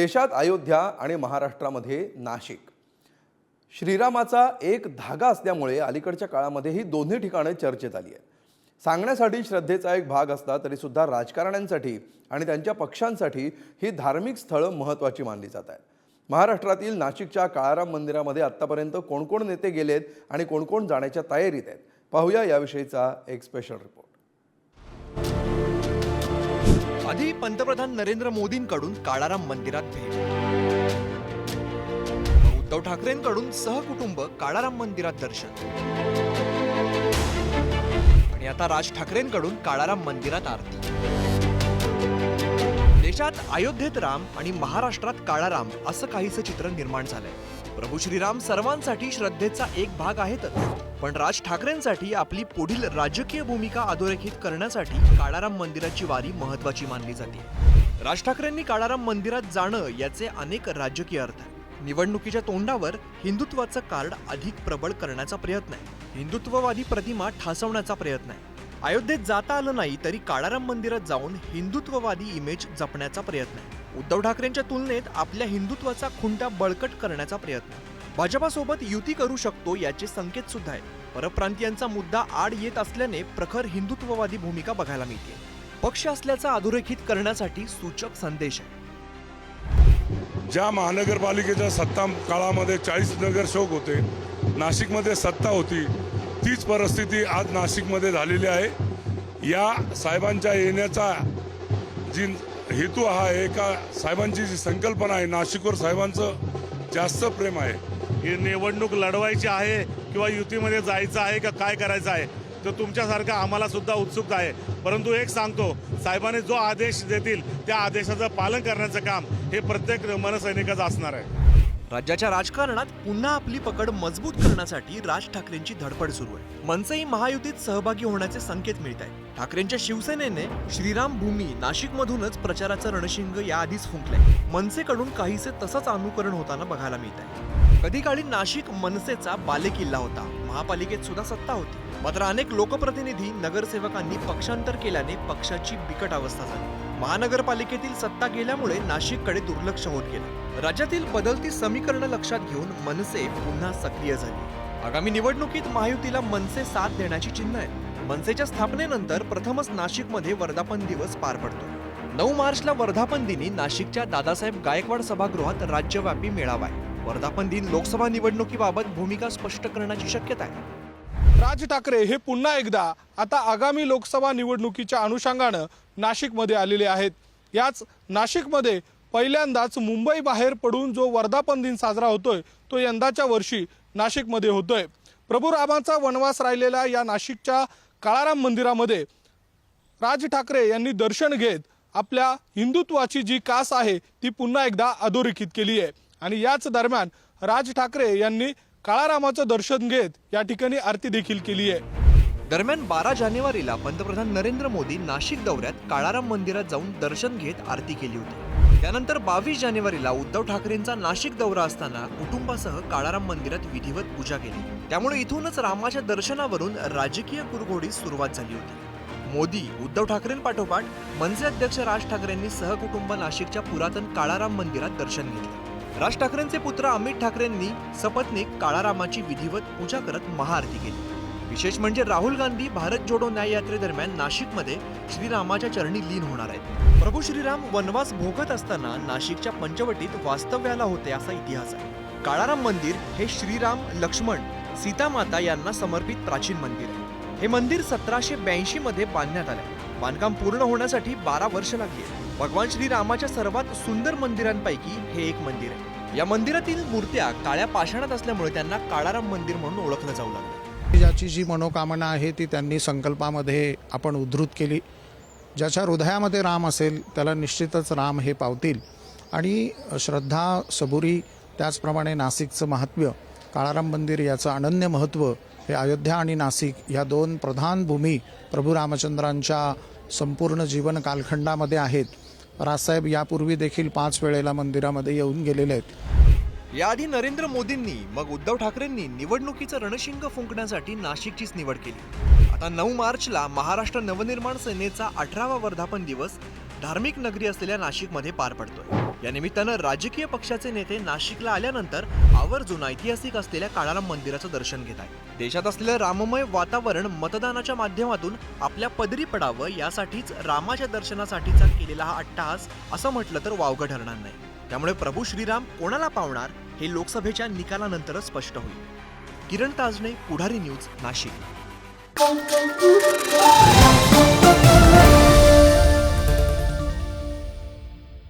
देशात अयोध्या आणि महाराष्ट्रामध्ये नाशिक. श्रीरामाचा एक धागा असल्यामुळे अलीकडच्या काळामध्ये ही दोन्ही ठिकाणं चर्चेत आली आहेत. सांगण्यासाठी श्रद्धेचा एक भाग असला तरीसुद्धा राजकारण्यांसाठी आणि त्यांच्या पक्षांसाठी ही धार्मिक स्थळं महत्त्वाची मानली जात आहेत. महाराष्ट्रातील नाशिकच्या काळाराम मंदिरामध्ये आत्तापर्यंत कोण कोण नेते गेलेत आणि कोण कोण जाण्याच्या तयारीत आहेत? पाहूया याविषयीचा एक स्पेशल रिपोर्ट आधी पंतप्रधान नरेंद्र मोदींकडून काळाराम मंदिरात भेट. उद्धव ठाकरेंकडून सहकुटुंब काळाराम मंदिरात दर्शन. आणि आता राज ठाकरेंकडून काळाराम मंदिरात आरती. देशात अयोध्येत राम आणि महाराष्ट्रात काळाराम असं काहीसं चित्र निर्माण झालंय. प्रभू श्रीराम सर्वांसाठी श्रद्धेचा एक भाग आहेतच. पण राज ठाकरेंसाठी आपली पुढील राजकीय भूमिका अधोरेखित करण्यासाठी काळाराम मंदिराची वारी महत्वाची मानली जाते. राज ठाकरेंनी काळाराम मंदिरात जाणं याचे अनेक राजकीय अर्थ आहेत. निवडणुकीच्या तोंडावर हिंदुत्वाचं कार्ड अधिक प्रबळ करण्याचा प्रयत्न आहे. हिंदुत्ववादी प्रतिमा ठासवण्याचा प्रयत्न आहे. अयोध्येत जाता आलं नाही तरी काळाराम मंदिरात जाऊन हिंदुत्ववादी इमेज जपण्याचा प्रयत्न आहे. उद्धव ठाकरेंच्या तुलनेत आपल्या हिंदुत्वाचा खुंटा बळकट करण्याचा प्रयत्न भाजपासोबत युती करू शकतो याचे संकेत सुद्धा आहेत. परप्रांतीयांचा मुद्दा आड येत असल्याने प्रखर हिंदुत्ववादी भूमिका बघायला मिळते. पक्ष असल्याचा अधोरेखित करण्यासाठी सूचक संदेश आहे. ज्या महानगरपालिकेच्या सत्ता काळामध्ये चाळीस नगरसेवक होते नाशिकमध्ये सत्ता होती तीच परिस्थिती आज नाशिकमध्ये झालेली आहे. या साहेबांच्या येण्याचा जी हेतू हा आहे का साहेबांची जी संकल्पना आहे नाशिकवर साहेबांचं जास्त प्रेम आहे. ही निवडणूक लढवायची आहे किंवा युतीमध्ये जायचं आहे का काय करायचं आहे तर तुमच्यासारखं आम्हाला सुद्धा उत्सुकता आहे. परंतु एक सांगतो साहेबांनी जो आदेश देतील त्या आदेशाचं पालन करण्याचं काम हे प्रत्येक मनसैनिकाचं असणार आहे. राज्याच्या राजकारणात पुन्हा आपली पकड मजबूत करण्यासाठी राज ठाकरेंची धडपड सुरू आहे. मनसेही महायुतीत सहभागी होण्याचे संकेत मिळत आहेत. ठाकरेंच्या शिवसेनेने श्रीराम भूमी नाशिक मधूनच प्रचाराचं रणशिंग याआधीच फुंकलंय. मनसेकडून काहीसे तसंच अनुकरण होताना बघायला मिळत आहे कधी काळी नाशिक मनसेचा बालेकिल्ला होता. महापालिकेत सुद्धा सत्ता होती. मात्र अनेक लोकप्रतिनिधी नगरसेवकांनी पक्षांतर केल्याने पक्षाची बिकट अवस्था झाली. महानगरपालिकेतील सत्ता गेल्यामुळे नाशिककडे दुर्लक्ष होत गेलं. राज्यातील बदलती समीकरणं लक्षात घेऊन मनसे पुन्हा सक्रिय झाली. आगामी निवडणुकीत महायुतीला मनसे साथ देण्याची चिन्ह आहेत. मनसेच्या स्थापनेनंतर प्रथमच नाशिकमध्ये वर्धापन दिवस पार पडतो. नऊ मार्चला वर्धापन दिनी नाशिकच्या दादासाहेब गायकवाड सभागृहात राज्यव्यापी मेळावा आहे. वर्धापन दिन लोकसभा निवडणुकीबाबत भूमिका स्पष्ट करण्याची शक्यता आहे. राज ठाकरे हे पुन्हा एकदा आता आगामी लोकसभा निवडणुकीच्या अनुषंगानं नाशिकमध्ये आलेले आहेत. याच नाशिकमध्ये पहिल्यांदाच मुंबई बाहेर पडून जो वर्धापन दिन साजरा होतोय तो यंदाच्या वर्षी नाशिकमध्ये होतोय. प्रभू रामाचा वनवास राहिलेल्या या नाशिकच्या काळाराम मंदिरामध्ये राज ठाकरे यांनी दर्शन घेत आपल्या हिंदुत्वाची जी कास आहे ती पुन्हा एकदा अधोरेखित केली आहे. आणि याच दरम्यान राज ठाकरे यांनी काळारामाचं दर्शन घेत या ठिकाणी आरती देखील केली आहे. दरम्यान बारा जानेवारीला पंतप्रधान नरेंद्र मोदी नाशिक दौऱ्यात काळाराम मंदिरात जाऊन दर्शन घेत आरती केली होती. त्यानंतर बावीस जानेवारीला उद्धव ठाकरेंचा नाशिक दौरा असताना कुटुंबासह काळाराम मंदिरात विधिवत पूजा केली. त्यामुळे इथूनच रामाच्या दर्शनावरून राजकीय कुरघोडीस सुरुवात झाली होती. मोदी उद्धव ठाकरेंपाठोपाठ मनसे अध्यक्ष राज ठाकरेंनी सहकुटुंब नाशिकच्या पुरातन काळाराम मंदिरात दर्शन घेतले. राज ठाकरेंचे पुत्र अमित ठाकरेंनी सपत्नीक काळारामाची विधिवत पूजा करत महाआरती केली. विशेष म्हणजे राहुल गांधी भारत जोडो न्याय यात्रेदरम्यान नाशिकमध्ये श्रीरामाच्या चरणी लीन होणार आहेत. प्रभू श्रीराम वनवास भोगत असताना नाशिकच्या पंचवटीत वास्तव्याला होते असा इतिहास आहे. काळाराम मंदिर हे श्रीराम लक्ष्मण सीतामाता यांना समर्पित प्राचीन मंदिर आहे. हे मंदिर सतराशे ब्याऐंशी मध्ये बांधण्यात आले. बांधकाम पूर्ण होण्यासाठी बारा वर्ष लागली भगवान श्रीरामाच्या सर्वात सुंदर मंदिरांपैकी हे एक मंदिर आहे. या मंदिरातील मूर्त्या काळ्या पाषाणात असल्यामुळे त्यांना काळाराम मंदिर म्हणून ओळखलं जाऊ लागलं. ज्याची जी मनोकामना आहे ती त्यांनी संकल्पामध्ये आपण उद्धृत केली. ज्याच्या हृदयामध्ये राम असेल त्याला निश्चितच राम हे पावतील. आणि श्रद्धा सबुरी त्याचप्रमाणे नाशिकचं महात्म्य काळाराम मंदिर याचं अनन्य महत्त्व हे अयोध्या आणि नाशिक या दोन प्रधान भूमी प्रभू रामचंद्रांच्या संपूर्ण जीवन कालखंडामध्ये आहेत. राजसाहेब यापूर्वी देखील पाच वेळेला मंदिरामध्ये येऊन गेलेले आहेत. याआधी नरेंद्र मोदींनी मग उद्धव ठाकरेंनी निवडणुकीचं रणशिंग फुंकण्यासाठी नाशिकचीच निवड केली. आता नऊ मार्चला महाराष्ट्र नवनिर्माण सेनेचा अठरावा वर्धापन दिवस धार्मिक नगरी असलेल्या नाशिकमध्ये पार पडतोय. या निमित्तानं राजकीय पक्षाचे नेते नाशिकला आल्यानंतर आवर्जून ऐतिहासिक असलेल्या काळाराम मंदिराचं दर्शन घेत आहेत. देशात असलेलं राममय वातावरण मतदानाच्या माध्यमातून आपल्या पदरी पडावं यासाठीच रामाच्या दर्शनासाठीचा केलेला हा अट्टहास असं म्हटलं तर वावगं ठरणार नाही. त्यामुळे प्रभू श्रीराम कोणाला पावणार हे लोकसभेच्या निकालानंतरच स्पष्ट होईल. किरण ताजने पुढारी न्यूज नाशिक.